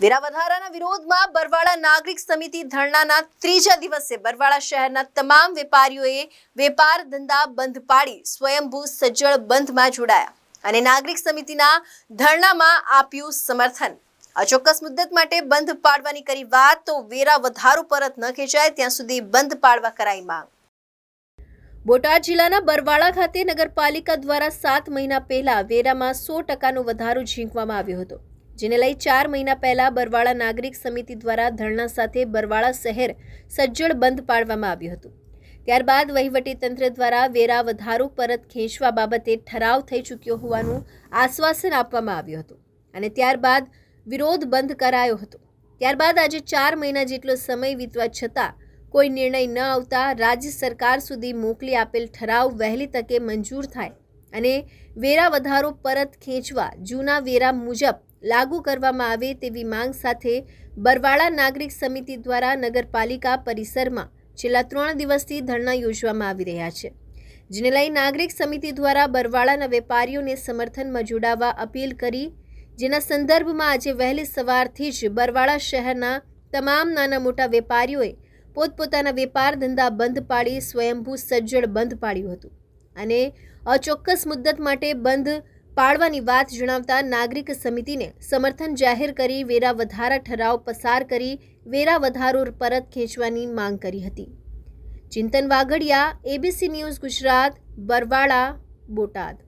વેરા વધારાના વિરોધમાં બરવાળા નાગરિક સમિતિ ધરણાના ત્રીજા દિવસે બરવાળા શહેરના તમામ વેપારીઓએ વેપાર ધંધા બંધ પાડી સ્વયંભૂ સજ્જડ બંધમાં જોડાયા અને નાગરિક સમિતિના ધરણામાં આપ્યું સમર્થન. અચોક્કસ મુદ્દત માટે બંધ પાડવાની કરી વાત તો વેરા વધારો પરત ન ખેંચાય, ત્યાં સુધી બંધ પાડવા કરાઈ માંગ. બોટાદ જિલ્લાના બરવાળા ખાતે નગરપાલિકા દ્વારા સાત મહિના પહેલા વેરામાં સો ટકાનો વધારો ઝીંકવામાં આવ્યો હતો. જેને લઈ ચાર મહિના પહેલા બરવાળા નાગરિક સમિતિ દ્વારા ધરણા સાથે બરવાળા શહેર સજ્જડ બંધ પાડવામાં આવ્યું હતું. ત્યારબાદ વહીવટીતંત્ર દ્વારા વેરા વધારો, પરત ખેંચવા બાબતે ઠરાવ થઈ ચૂક્યો હોવાનું આશ્વાસન આપવામાં આવ્યું હતું અને ત્યારબાદ વિરોધ બંધ કરાયો હતો. ત્યારબાદ આજે ચાર મહિના જેટલો સમય વીતવા છતાં કોઈ નિર્ણય ન આવતા રાજ્ય સરકાર સુધી મોકલી આપેલ ઠરાવ વહેલી તકે મંજૂર થાય અને વેરા વધારો, પરત ખેંચવા જૂના વેરા મુજબ લાગુ કરવામાં આવે તેવી માંગ સાથે બરવાળા નાગરિક સમિતિ દ્વારા નગરપાલિકા પરિસરમાં છેલ્લા ત્રણ દિવસથી ધરણા યોજવામાં આવી રહ્યા છે, જેને લઈ નાગરિક સમિતિ દ્વારા બરવાળાના વેપારીઓને સમર્થનમાં જોડાવા અપીલ કરી, જેના સંદર્ભમાં આજે વહેલી સવારથી જ બરવાળા શહેરના તમામ નાના મોટા વેપારીઓએ પોતપોતાના વેપાર ધંધા બંધ પાડી સ્વયંભૂ સજ્જડ બંધ પાડ્યું હતું અને અચોક્કસ મુદ્દત માટે બંધ પાડવાની વાત જણાવતા નાગરિક સમિતિને સમર્થન જાહેર કરી વેરા વધારા ઠરાવ પસાર કરી વેરા વધારો પરત ખેંચવાની માંગ કરી હતી. Chintan Vaghadia ABC news Gujarat, Barwala, Botad.